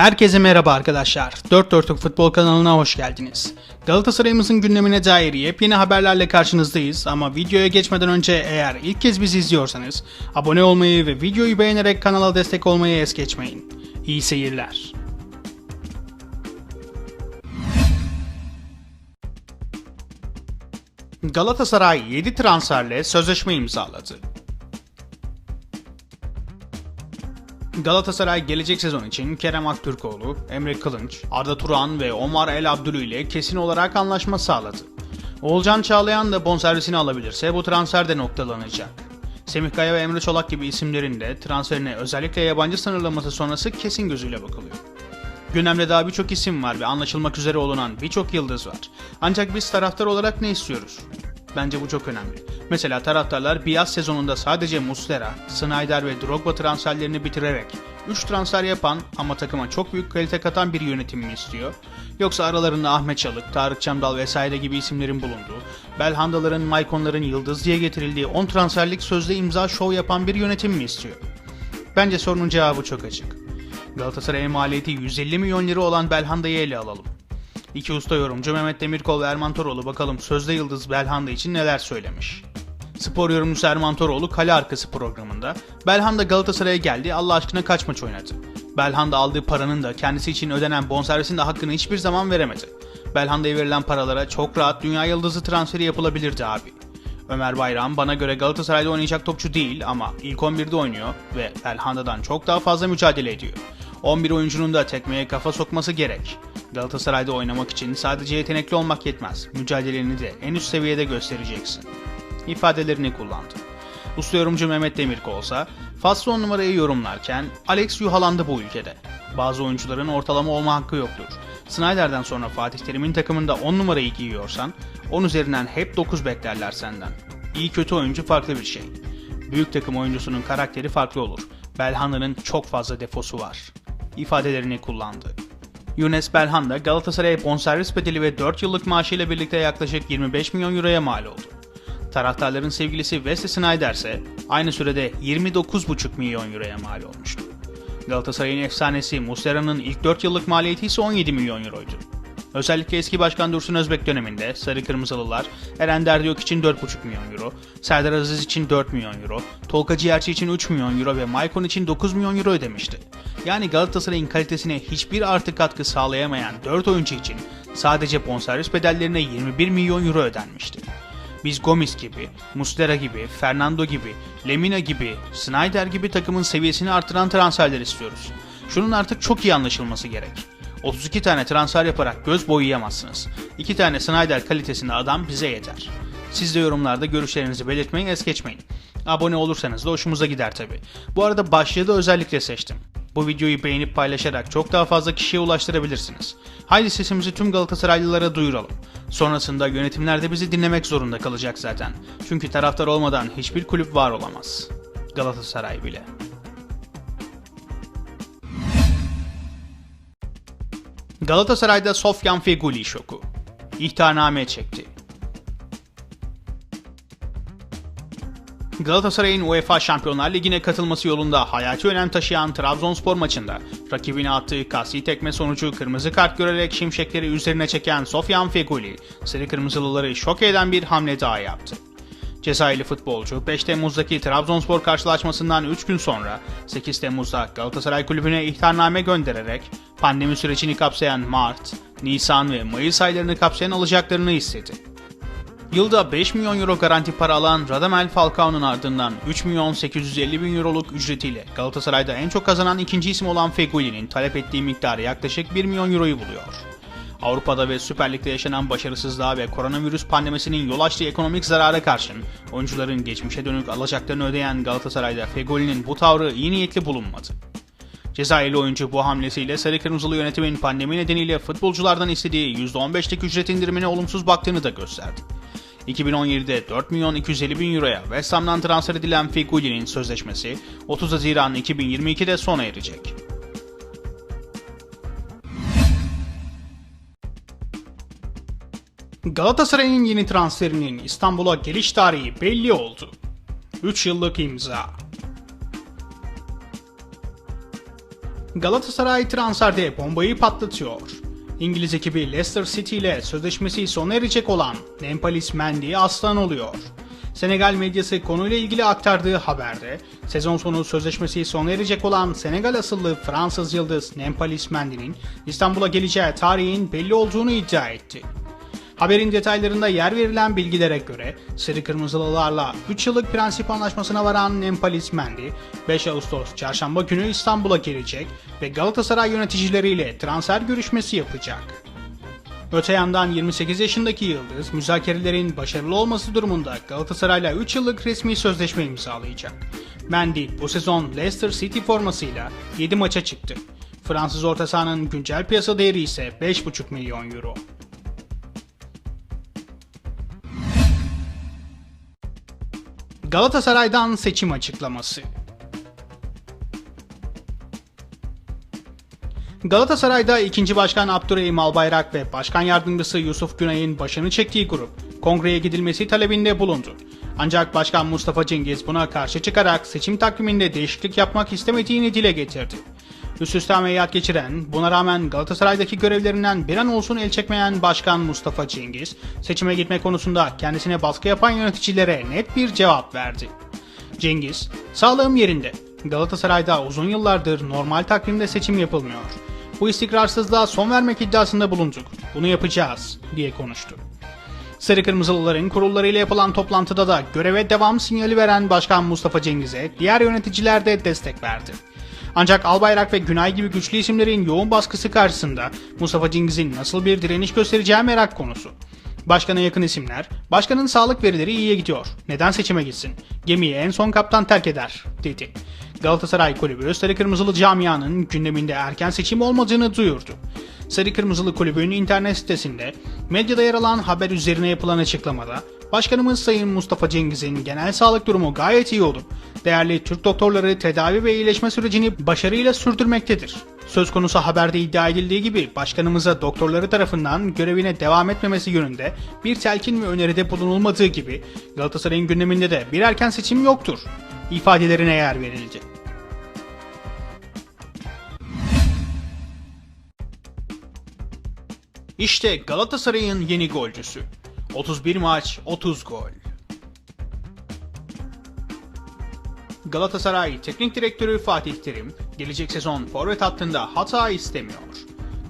Herkese merhaba arkadaşlar. Dört Dörtlük Futbol kanalına hoş geldiniz. Galatasaray'ımızın gündemine dair yepyeni haberlerle karşınızdayız ama videoya geçmeden önce eğer ilk kez bizi izliyorsanız abone olmayı ve videoyu beğenerek kanala destek olmayı es geçmeyin. İyi seyirler. Galatasaray 7 transferle sözleşme imzaladı. Galatasaray gelecek sezon için Kerem Aktürkoğlu, Emre Kılınç, Arda Turan ve Omar El Abdülü ile kesin olarak anlaşma sağladı. Oğulcan Çağlayan da bonservisini alabilirse bu transfer de noktalanacak. Semih Kaya ve Emre Çolak gibi isimlerin de transferine özellikle yabancı sınırlaması sonrası kesin gözüyle bakılıyor. Gündemde daha birçok isim var ve anlaşılmak üzere olunan birçok yıldız var. Ancak biz taraftar olarak ne istiyoruz? Bence bu çok önemli. Mesela taraftarlar bir yaz sezonunda sadece Muslera, Snyder ve Drogba transferlerini bitirerek 3 transfer yapan ama takıma çok büyük kalite katan bir yönetim mi istiyor? Yoksa aralarında Ahmet Çalık, Tarık Çamdal vesaire gibi isimlerin bulunduğu, Belhanda'ların, Maykonların yıldız diye getirildiği 10 transferlik sözde imza şov yapan bir yönetim mi istiyor? Bence sorunun cevabı çok açık. Galatasaray'ın maliyeti 150 milyon lira olan Belhanda'yı ele alalım. İki usta yorumcu Mehmet Demirkol ve Erman Toroğlu bakalım sözde yıldız Belhanda için neler söylemiş. Spor yorumcusu Erman Toroğlu kale arkası programında Belhanda Galatasaray'a geldi Allah aşkına kaç maç oynadı. Belhanda aldığı paranın da kendisi için ödenen bonservisin de hakkını hiçbir zaman veremedi. Belhanda'ya verilen paralara çok rahat dünya yıldızı transferi yapılabilirdi abi. Ömer Bayram bana göre Galatasaray'da oynayacak topçu değil ama ilk 11'de oynuyor ve Belhanda'dan çok daha fazla mücadele ediyor. 11 oyuncunun da tekmeye kafa sokması gerek. Galatasaray'da oynamak için sadece yetenekli olmak yetmez. Mücadeleni de en üst seviyede göstereceksin. İfadelerini kullandı. Usta yorumcu Mehmet Demirkol olsa faslı 10 numarayı yorumlarken Alex yuhalandı bu ülkede. Bazı oyuncuların ortalama olma hakkı yoktur. Snyder'den sonra Fatih Terim'in takımında 10 numarayı giyiyorsan 10 üzerinden hep 9 beklerler senden. İyi kötü oyuncu farklı bir şey. Büyük takım oyuncusunun karakteri farklı olur. Belhanda'nın çok fazla defosu var. İfadelerini kullandı. Younes Belhanda Galatasaray'a bonservis bedeli ve 4 yıllık maaşıyla birlikte yaklaşık 25 milyon euroya mal oldu. Taraftarların sevgilisi Wesley Sneijder ise aynı sürede 29,5 milyon euroya mal olmuştu. Galatasaray'ın efsanesi Muslera'nın ilk 4 yıllık maliyeti ise 17 milyon euroydu. Özellikle eski başkan Dursun Özbek döneminde Sarı Kırmızılılar Eren Derdiyok için 4,5 milyon euro, Serdar Aziz için 4 milyon euro, Tolga Ciğerçi için 3 milyon euro ve Maicon için 9 milyon euro ödemişti. Yani Galatasaray'ın kalitesine hiçbir artı katkı sağlayamayan 4 oyuncu için sadece bonservis bedellerine 21 milyon euro ödenmişti. Biz Gomis gibi, Muslera gibi, Fernando gibi, Lemina gibi, Snyder gibi takımın seviyesini artıran transferler istiyoruz. Şunun artık çok iyi anlaşılması gerek. 32 tane transfer yaparak göz boyayamazsınız. 2 tane Snyder kalitesinde adam bize yeter. Siz de yorumlarda görüşlerinizi belirtmeyi es geçmeyin. Abone olursanız da hoşumuza gider tabi. Bu arada başlığı da özellikle seçtim. Bu videoyu beğenip paylaşarak çok daha fazla kişiye ulaştırabilirsiniz. Haydi sesimizi tüm Galatasaraylılara duyuralım. Sonrasında yönetimler de bizi dinlemek zorunda kalacak zaten. Çünkü taraftar olmadan hiçbir kulüp var olamaz. Galatasaray bile. Galatasaray'da Sofyan Feguli şoku. İhtarname çekti. Galatasaray'ın UEFA Şampiyonlar Ligi'ne katılması yolunda hayati önem taşıyan Trabzonspor maçında rakibine attığı kasti tekme sonucu kırmızı kart görerek şimşekleri üzerine çeken Sofyan Feguli, Sarı Kırmızılıları şok eden bir hamle daha yaptı. Cezayirli futbolcu 5 Temmuz'daki Trabzonspor karşılaşmasından 3 gün sonra 8 Temmuz'da Galatasaray Kulübü'ne ihtarname göndererek pandemi sürecini kapsayan Mart, Nisan ve Mayıs aylarını kapsayan alacaklarını istedi. Yılda 5 milyon euro garanti para alan Radamel Falcao'nun ardından 3 milyon 850 bin euroluk ücretiyle Galatasaray'da en çok kazanan ikinci isim olan Feguli'nin talep ettiği miktarı yaklaşık 1 milyon euroyu buluyor. Avrupa'da ve Süper Lig'de yaşanan başarısızlığa ve koronavirüs pandemisinin yol açtığı ekonomik zarara karşın oyuncuların geçmişe dönük alacaklarını ödeyen Galatasaray'da Fegoli'nin bu tavrı iyi niyetli bulunmadı. Cezayirli oyuncu bu hamlesiyle Sarı Kırmızılı yönetimin pandemi nedeniyle futbolculardan istediği %15'lik ücret indirimine olumsuz baktığını da gösterdi. 2017'de 4 milyon 250 bin euroya West Ham'dan transfer edilen Figuli'nin sözleşmesi 30 Haziran 2022'de sona erecek. Galatasaray'ın yeni transferinin İstanbul'a geliş tarihi belli oldu. 3 yıllık imza. Galatasaray transferde bombayı patlatıyor. İngiliz ekibi Leicester City ile sözleşmesi sona erecek olan Nempalis Mendy aslan oluyor. Senegal medyası konuyla ilgili aktardığı haberde sezon sonu sözleşmesi sona erecek olan Senegal asıllı Fransız yıldız Nempalis Mendy'nin İstanbul'a geleceği tarihin belli olduğunu iddia etti. Haberin detaylarında yer verilen bilgilere göre Sarı Kırmızılılarla 3 yıllık prensip anlaşmasına varan Nempalis Mendy 5 Ağustos çarşamba günü İstanbul'a gelecek ve Galatasaray yöneticileriyle transfer görüşmesi yapacak. Öte yandan 28 yaşındaki Yıldız müzakerelerin başarılı olması durumunda Galatasaray'la 3 yıllık resmi sözleşme imzalayacak. Mendy bu sezon Leicester City formasıyla 7 maça çıktı. Fransız orta sahanın güncel piyasa değeri ise 5,5 milyon euro. Galatasaray'dan seçim açıklaması. Galatasaray'da ikinci başkan Abdurrahim Albayrak ve başkan yardımcısı Yusuf Günay'ın başını çektiği grup kongreye gidilmesi talebinde bulundu. Ancak Başkan Mustafa Cengiz buna karşı çıkarak seçim takviminde değişiklik yapmak istemediğini dile getirdi. Üst üste ameliyat geçiren, buna rağmen Galatasaray'daki görevlerinden bir an olsun el çekmeyen Başkan Mustafa Cengiz, seçime gitme konusunda kendisine baskı yapan yöneticilere net bir cevap verdi. Cengiz, sağlığım yerinde. Galatasaray'da uzun yıllardır normal takvimde seçim yapılmıyor. Bu istikrarsızlığa son vermek iddiasında bulunduk. Bunu yapacağız, diye konuştu. Sarı Kırmızılıların kurullarıyla yapılan toplantıda da göreve devam sinyali veren Başkan Mustafa Cengiz'e diğer yöneticiler de destek verdi. Ancak Albayrak ve Günay gibi güçlü isimlerin yoğun baskısı karşısında Mustafa Cengiz'in nasıl bir direniş göstereceği merak konusu. Başkana yakın isimler, başkanın sağlık verileri iyiye gidiyor. Neden seçime gitsin? Gemiyi en son kaptan terk eder, dedi. Galatasaray Kulübü Sarı Kırmızılı camianın gündeminde erken seçim olmadığını duyurdu. Sarı Kırmızılı Kulübü'nün internet sitesinde medyada yer alan haber üzerine yapılan açıklamada Başkanımız Sayın Mustafa Cengiz'in genel sağlık durumu gayet iyi olup değerli Türk doktorları tedavi ve iyileşme sürecini başarıyla sürdürmektedir. Söz konusu haberde iddia edildiği gibi başkanımıza doktorları tarafından görevine devam etmemesi yönünde bir telkin ve öneride bulunulmadığı gibi Galatasaray'ın gündeminde de bir erken seçim yoktur ifadelerine yer verildi. İşte Galatasaray'ın yeni golcüsü. 31 maç, 30 gol. Galatasaray Teknik Direktörü Fatih Terim, gelecek sezon forvet hattında hata istemiyor.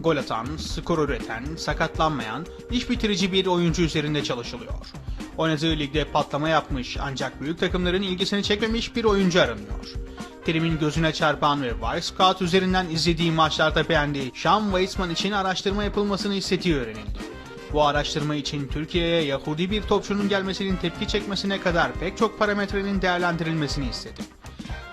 Gol atan, skor üreten, sakatlanmayan, iş bitirici bir oyuncu üzerinde çalışılıyor. Oynadığı ligde patlama yapmış ancak büyük takımların ilgisini çekmemiş bir oyuncu aranıyor. Terim'in gözüne çarpan ve Wisecout üzerinden izlediği maçlarda beğendiği Sean Weissman için araştırma yapılmasını istediği öğrenildi. Bu araştırma için Türkiye'ye Yahudi bir topçunun gelmesinin tepki çekmesine kadar pek çok parametrenin değerlendirilmesini istedi.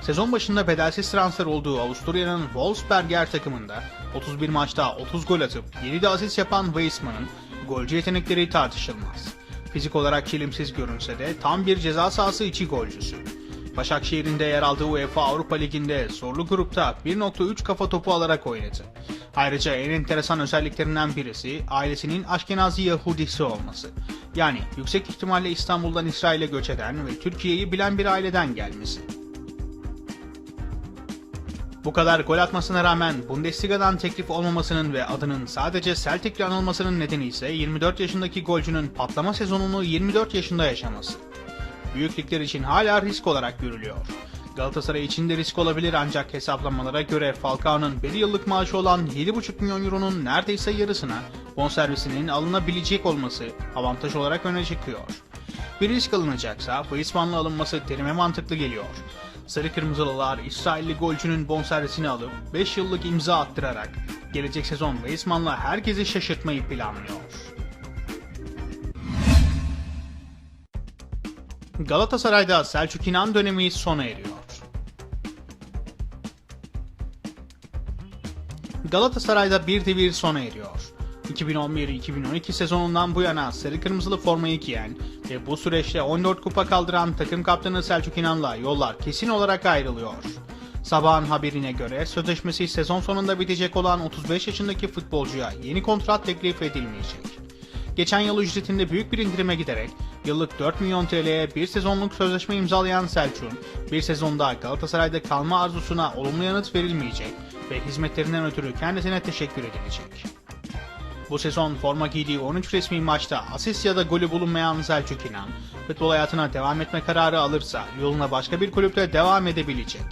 Sezon başında bedelsiz transfer olduğu Avusturya'nın Wolfsberger takımında 31 maçta 30 gol atıp 7 de asist yapan Weissman'ın golcü yetenekleri tartışılmaz. Fizik olarak kilimsiz görünse de tam bir ceza sahası içi golcüsü. Başakşehir'in de yer aldığı UEFA Avrupa Ligi'nde zorlu grupta 1.3 kafa topu alarak oynadı. Ayrıca en enteresan özelliklerinden birisi ailesinin Aşkenazi Yahudisi olması. Yani yüksek ihtimalle İstanbul'dan İsrail'e göç eden ve Türkiye'yi bilen bir aileden gelmesi. Bu kadar gol atmasına rağmen Bundesliga'dan teklif olmamasının ve adının sadece Celtic'le anılmasının nedeni ise 24 yaşındaki golcünün patlama sezonunu 24 yaşında yaşaması. Büyük ligler için hala risk olarak görülüyor. Galatasaray için de risk olabilir ancak hesaplamalara göre Falcao'nun bir yıllık maaşı olan 7,5 milyon euronun neredeyse yarısına bonservisinin alınabilecek olması avantaj olarak öne çıkıyor. Bir risk alınacaksa Weissman'la alınması terime mantıklı geliyor. Sarı Kırmızılılar İsrailli golcünün bonservisini alıp 5 yıllık imza attırarak gelecek sezon Weissman'la herkesi şaşırtmayı planlıyor. Galatasaray'da Selçuk İnan dönemi sona eriyor. Galatasaray'da bir devir sona eriyor. 2011-2012 sezonundan bu yana sarı kırmızılı formayı giyen ve bu süreçte 14 kupa kaldıran takım kaptanı Selçuk İnan'la yollar kesin olarak ayrılıyor. Sabahın haberine göre sözleşmesi sezon sonunda bitecek olan 35 yaşındaki futbolcuya yeni kontrat teklif edilmeyecek. Geçen yıl ücretinde büyük bir indirime giderek yıllık 4 milyon TL'ye bir sezonluk sözleşme imzalayan Selçuk'un bir sezonda Galatasaray'da kalma arzusuna olumlu yanıt verilmeyecek ve hizmetlerinden ötürü kendisine teşekkür edilecek. Bu sezon forma giydiği 13 resmi maçta asist ya da golü bulunmayan Selçuk İnan, futbol hayatına devam etme kararı alırsa yoluna başka bir kulüpte devam edebilecek.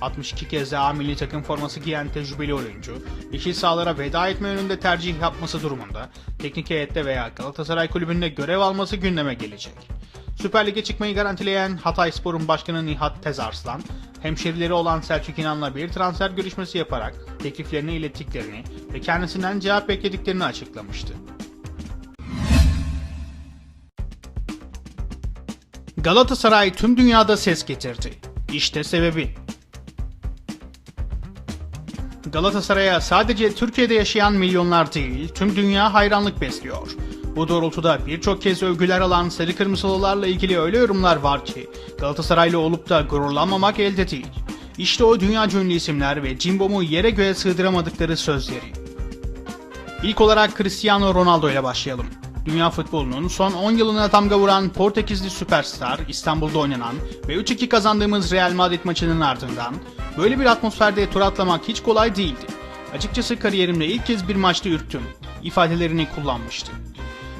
62 kez de A milli takım forması giyen tecrübeli oyuncu, yeşil sahalara veda etme yönünde tercih yapması durumunda teknik heyette veya Galatasaray kulübünde görev alması gündeme gelecek. Süper Lig'e çıkmayı garantileyen Hatay Spor'un başkanı Nihat Tezarslan, hemşerileri olan Selçuk İnan'la bir transfer görüşmesi yaparak tekliflerini ilettiklerini ve kendisinden cevap beklediklerini açıklamıştı. Galatasaray tüm dünyada ses getirdi. İşte sebebi. Galatasaray'a sadece Türkiye'de yaşayan milyonlar değil, tüm dünya hayranlık besliyor. Bu doğrultuda birçok kez övgüler alan Sarı Kırmızılılarla ilgili öyle yorumlar var ki Galatasaraylı olup da gururlanmamak elde değil. İşte o dünya ünlü isimler ve Cimbom'u yere göğe sığdıramadıkları sözleri. İlk olarak Cristiano Ronaldo ile başlayalım. Dünya futbolunun son 10 yılına damga vuran Portekizli süperstar İstanbul'da oynanan ve 3-2 kazandığımız Real Madrid maçının ardından böyle bir atmosferde tur atlamak hiç kolay değildi. Açıkçası kariyerimde ilk kez bir maçta ürktüm ifadelerini kullanmıştı.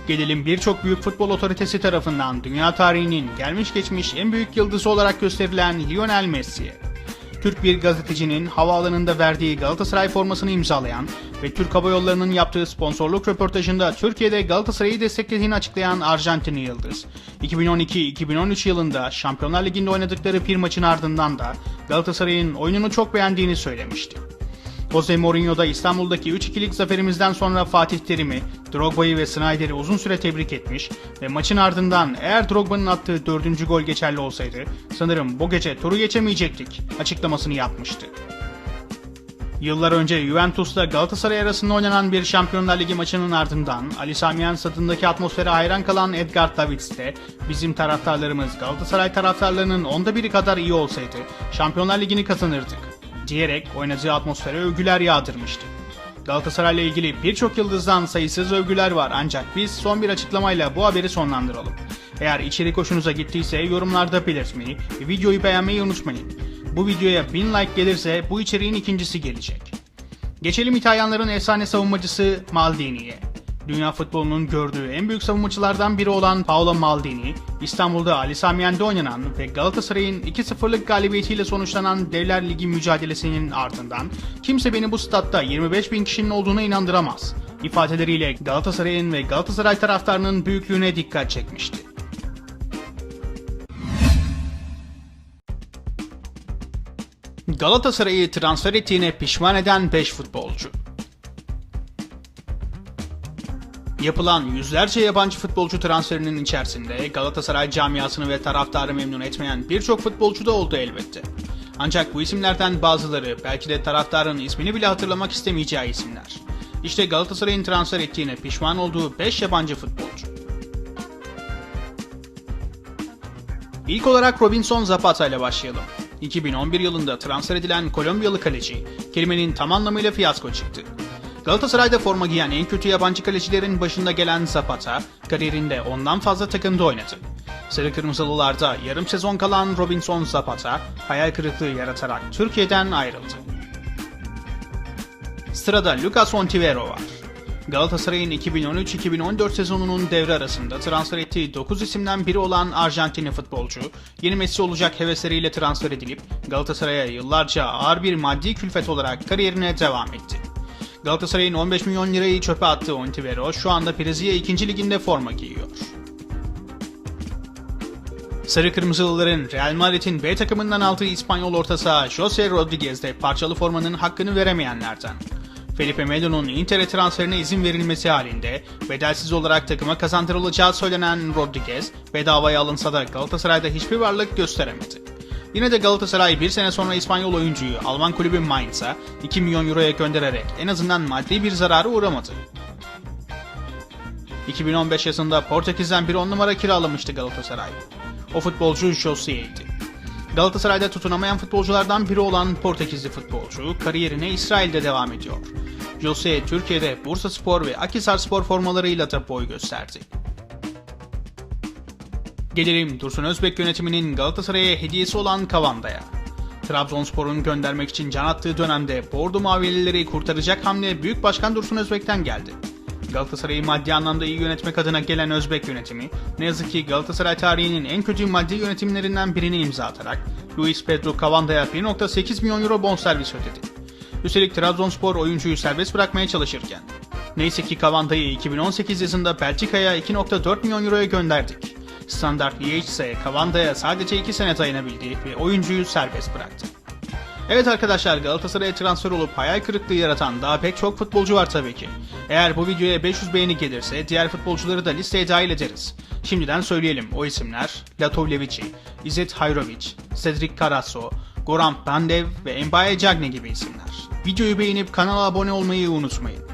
Gelelim birçok büyük futbol otoritesi tarafından dünya tarihinin gelmiş geçmiş en büyük yıldızı olarak gösterilen Lionel Messi'ye. Türk bir gazetecinin havaalanında verdiği Galatasaray formasını imzalayan ve Türk Hava Yolları'nın yaptığı sponsorluk röportajında Türkiye'de Galatasaray'ı desteklediğini açıklayan Arjantinli Yıldız. 2012-2013 yılında Şampiyonlar Ligi'nde oynadıkları bir maçın ardından da Galatasaray'ın oyununu çok beğendiğini söylemişti. Jose Mourinho da İstanbul'daki 3-2'lik zaferimizden sonra Fatih Terim'i, Drogba'yı ve Snyder'i uzun süre tebrik etmiş ve maçın ardından eğer Drogba'nın attığı dördüncü gol geçerli olsaydı sanırım bu gece turu geçemeyecektik açıklamasını yapmıştı. Yıllar önce Juventus'la Galatasaray arasında oynanan bir Şampiyonlar Ligi maçının ardından Ali Sami stadındaki atmosfere hayran kalan Edgar Davids de bizim taraftarlarımız Galatasaray taraftarlarının onda biri kadar iyi olsaydı Şampiyonlar Ligi'ni kazanırdık diyerek oynadığı atmosfere övgüler yağdırmıştı. Galatasaray'la ilgili birçok yıldızdan sayısız övgüler var ancak biz son bir açıklamayla bu haberi sonlandıralım. Eğer içerik hoşunuza gittiyse yorumlarda belirtmeyi videoyu beğenmeyi unutmayın. Bu videoya 1000 like gelirse bu içeriğin ikincisi gelecek. Geçelim İtalyanların efsane savunmacısı Maldini'ye. Dünya futbolunun gördüğü en büyük savunmacılardan biri olan Paolo Maldini, İstanbul'da Ali Sami oynanan ve Galatasaray'ın 2-0'lık galibiyetiyle sonuçlanan Devler Ligi mücadelesinin ardından kimse beni bu statta 25 bin kişinin olduğuna inandıramaz ifadeleriyle Galatasaray'ın ve Galatasaray taraftarının büyüklüğüne dikkat çekmişti. Galatasaray'ı transfer ettiğine pişman eden 5 futbolcu. Yapılan yüzlerce yabancı futbolcu transferinin içerisinde Galatasaray camiasını ve taraftarı memnun etmeyen birçok futbolcu da oldu elbette. Ancak bu isimlerden bazıları belki de taraftarın ismini bile hatırlamak istemeyeceği isimler. İşte Galatasaray'ın transfer ettiğine pişman olduğu 5 yabancı futbolcu. İlk olarak Robinson Zapata ile başlayalım. 2011 yılında transfer edilen Kolombiyalı kaleci, kelimenin tam anlamıyla fiyasko çıktı. Galatasaray'da forma giyen en kötü yabancı kalecilerin başında gelen Zapata, kariyerinde ondan fazla takımda oynadı. Sarı Kırmızılılarda yarım sezon kalan Robinson Zapata, hayal kırıklığı yaratarak Türkiye'den ayrıldı. Sırada Lucas Ontivero var. Galatasaray'ın 2013-2014 sezonunun devre arasında transfer ettiği 9 isimden biri olan Arjantinli futbolcu, yeni Messi olacak hevesleriyle transfer edilip Galatasaray'a yıllarca ağır bir maddi külfet olarak kariyerine devam etti. Galatasaray'ın 15 milyon lirayı çöpe attığı Ontivero şu anda Brezilya 2. liginde forma giyiyor. Sarı Kırmızılıların Real Madrid'in B takımından aldığı İspanyol orta saha Jose Rodriguez de parçalı formanın hakkını veremeyenlerden. Felipe Melo'nun Inter'e transferine izin verilmesi halinde bedelsiz olarak takıma kazandırılacağı söylenen Rodriguez bedavaya alınsa da Galatasaray'da hiçbir varlık gösteremedi. Yine de Galatasaray bir sene sonra İspanyol oyuncuyu Alman kulübü Mainz'a 2 milyon euroya göndererek en azından maddi bir zararı uğramadı. 2015 yazında Portekiz'den bir 10 numara kiralamıştı Galatasaray. O futbolcu José'ydi. Galatasaray'da tutunamayan futbolculardan biri olan Portekizli futbolcu kariyerine İsrail'de devam ediyor. Jose Türkiye'de Bursa Spor ve Akisar Spor formalarıyla da boy gösterdi. Gelelim Dursun Özbek yönetiminin Galatasaray'a hediyesi olan Kavanda'ya. Trabzonspor'un göndermek için can attığı dönemde Bordo Mavilileri kurtaracak hamle Büyük Başkan Dursun Özbek'ten geldi. Galatasaray'ı maddi anlamda iyi yönetmek adına gelen Özbek yönetimi, ne yazık ki Galatasaray tarihinin en kötü maddi yönetimlerinden birini imza atarak Luis Pedro Cavanda'ya 1.8 milyon euro bonservis ödedi. Üstelik Trabzonspor oyuncuyu serbest bırakmaya çalışırken. Neyse ki Cavanda'yı 2018 yazında Belçika'ya 2.4 milyon euroya gönderdik. Standart Liège ise Cavanda'ya sadece 2 sene dayanabildi ve oyuncuyu serbest bıraktı. Evet arkadaşlar Galatasaray'a transfer olup hayal kırıklığı yaratan daha pek çok futbolcu var tabii ki. Eğer bu videoya 500 beğeni gelirse diğer futbolcuları da listeye dahil ederiz. Şimdiden söyleyelim o isimler Latovlevici, İzzet Hayrovic, Cedric Carasso, Goran Pandev ve Mbaye Cagne gibi isimler. Videoyu beğenip kanala abone olmayı unutmayın.